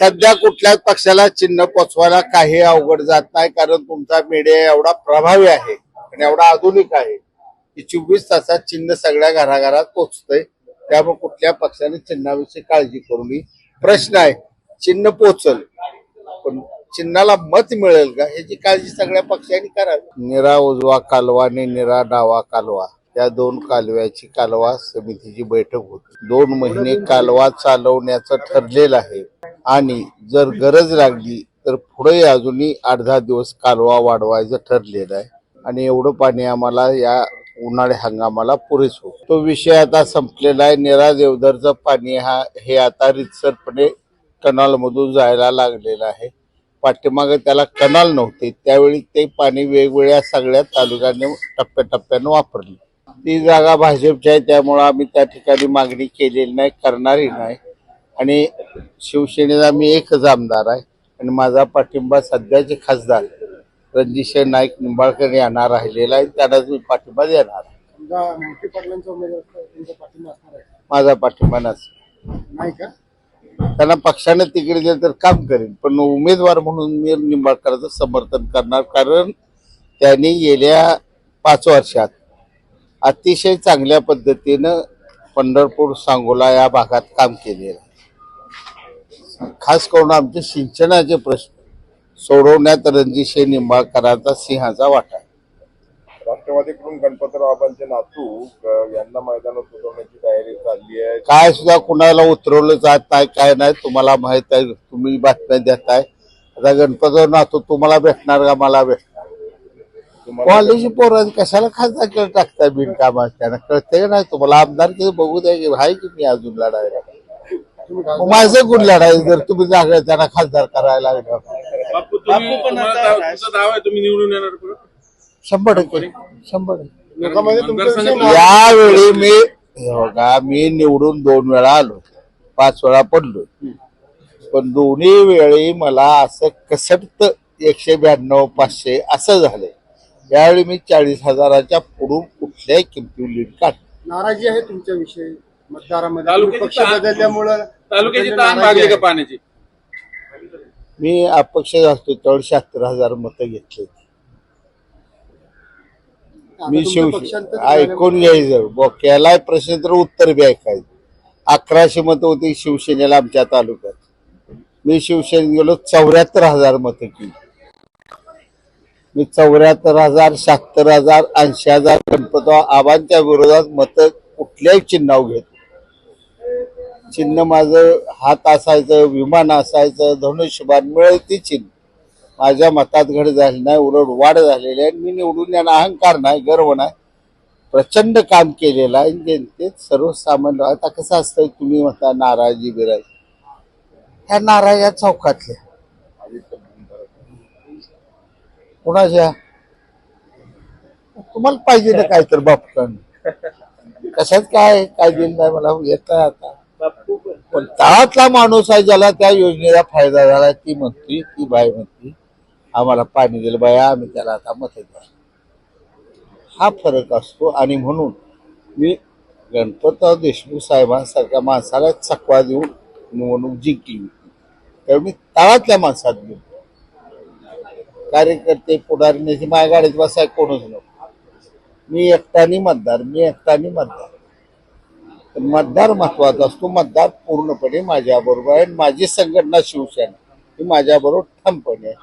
सध्या कुठल्याच पक्षाला चिन्ह पोचवायला काही अवघड जात नाही कारण तुमचा मीडिया एवढा प्रभावी आहे आणि एवढा आधुनिक आहे की चोवीस तासात चिन्ह सगळ्या घराघरात पोचतंय. त्यामुळे कुठल्या पक्षाने चिन्हाविषयी काळजी करू नये. प्रश्न आहे चिन्ह पोचल पण चिन्हाला मत मिळेल का? याची काळजी सगळ्या पक्षांनी करावी. निरा उजवा कालवा आणि निरा डावा कालवा. या दोन कालव्याची कालवा समितीची बैठक होती. दोन महिने कालवा चालवण्याचं ठरलेलं आहे. आणि जर गरज लागली तर पुढे अजूनही आठ दहा दिवस कालवा वाढवायचं ठरलेलं आहे. आणि एवढं पाणी आम्हाला या उन्हाळी हंगामाला पुरेस हो तो विषय आता संपलेला आहे. निरा देवधरचं पाणी हा हे आता रितसरपणे कनालमधून जायला लागलेलं आहे. पाठीमागे त्याला कनाल नव्हते. त्यावेळी ते पाणी वेगवेगळ्या सगळ्या तालुक्यांनी टप्प्याटप्प्यानं वापरली. ती जागा भाजपची आहे. त्यामुळं आम्ही त्या ठिकाणी मागणी केलेली नाही करणारही नाही. आणि शिवसेनेचा मी एकच आमदार आहे. आणि माझा पाठिंबा सध्याचे खासदार रणजितसिंह नाईक निंबाळकर यांना राहिलेला आहे. त्यांनाच मी पाठिंबा देणार माझा पाठिंबा नसेल. नाही का? त्यांना पक्षाने तिकीट दिलं तर काम करेन पण उमेदवार म्हणून मी निंबाळकरांचं समर्थन करणार कारण त्यांनी गेल्या पाच वर्षात अतिशय चांगल्या पद्धतीनं पंढरपूर सांगोला या भागात काम केलेलं आहे. खास करून आमचे सिंचनाचे प्रश्न. सोडवण्यात रणजितसिंह निंबाळकरांचा सिंहाचा वाटा आहे. राष्ट्रवादीकडून गणपतराव बाबांचे नातू यांना मैदानात उतरवण्याची तयारी चालली आहे. काय सुद्धा कुणाला उतरवलं जात नाही काय नाही तुम्हाला माहीत आहे तुम्ही बातम्या देताय. आता गणपती नातो तुम्हाला भेटणार का मला भेटणार? कॉलेज पोरं कशाला खासदार केलं टाकताय बिनकामा त्यांना कळतंय का नाही तुम्हाला? आमदार किती बघू द्या की आहे की मी अजून लढायला? माझं गुण लढायचं जर तुम्ही जागा त्यांना खासदार करायला लागलं. बापू तुम्ही तुम्हाला दावा- तुमचा दावा आहे तुम्ही निवडून येणार पुढं? शंभर टक्के. शंभर टक्के. लोकांमध्ये विषय. यावेळी मी हे बघा मी निवडून दोन वेळा आलो. पाच वेळा पडलो पण दोन्ही वेळी मला असं कसट एकशे ब्याण्णव पाचशे असं झालंय. यावेळी मी चाळीस हजाराच्या पुढून कुठल्याही किमती लीड काढ नाराजी आहे तुमच्याविषयी? मतदारामध्ये तालुक्याची तुम्ही पक्ष ताण- बदलल्यामुळं तालुक्याची त्यांची ताण नाराजी भागली का आहे. पाण्याची? मी अपक्ष असतो तेवढे शहात्तर हजार मतं घेतले. मी शिव ऐकून घ्यायचं. बोक्याला प्रश्न तर उत्तर बी ऐकायचं. अकराशे मतं होती शिवसेनेला आमच्या तालुक्यात. मी शिवसेनेत गेलो चौऱ्याहत्तर हजार मतं केली. मी चौऱ्याहत्तर हजार शहात्तर हजार ऐंशी हजार गणपती आबांच्या विरोधात मतं कुठल्याही चिन्हावर घेतो चिन्ह माझं हात असायचं विमान असायचं धनुष्यबाण मिळेल ती चिन्ह. माझ्या मतात घड झाली नाही उलट वाढ झालेली आहे. मी निवडून यांना अहंकार नाही गर्व नाही. प्रचंड काम केलेलं आहे. जनतेत सर्वसामान्य आता कसं असतं तुम्ही म्हणता नाराजी बिराज. ह्या नाराज्या चौकातल्या. कुणाच्या? तुम्हाला पाहिजे ना काय तर बापकन कशात काय काय दिलं नाही मला येत नाही आता. पण तळातला माणूस आहे ज्याला त्या योजनेचा फायदा झाला ती म्हणती ती बाई म्हणती आम्हाला पाणी दिलं बाया आम्ही त्याला आता मत हा फरक असतो आणि म्हणून मी गणपतराव देशमुख साहेबांसारख्या माणसाला चकवा देऊन निवडणूक जिंकली होती. त्यावेळी मी तळातल्या माणसात गेलो कार्यकर्ते पुढारी माझ्या गाडीत बसाय कोणच नको मी एकट्याने मतदार मी एकट्याने मतदार. मतदार महत्त्वाचा असतो. मतदार पूर्णपणे माझ्याबरोबर आहे. माझी संघटना शिवसेना ही माझ्याबरोबर ठामपणे आहे.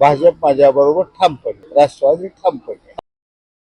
भाजप माझ्याबरोबर ठामपणे राष्ट्रवादी ठामपणे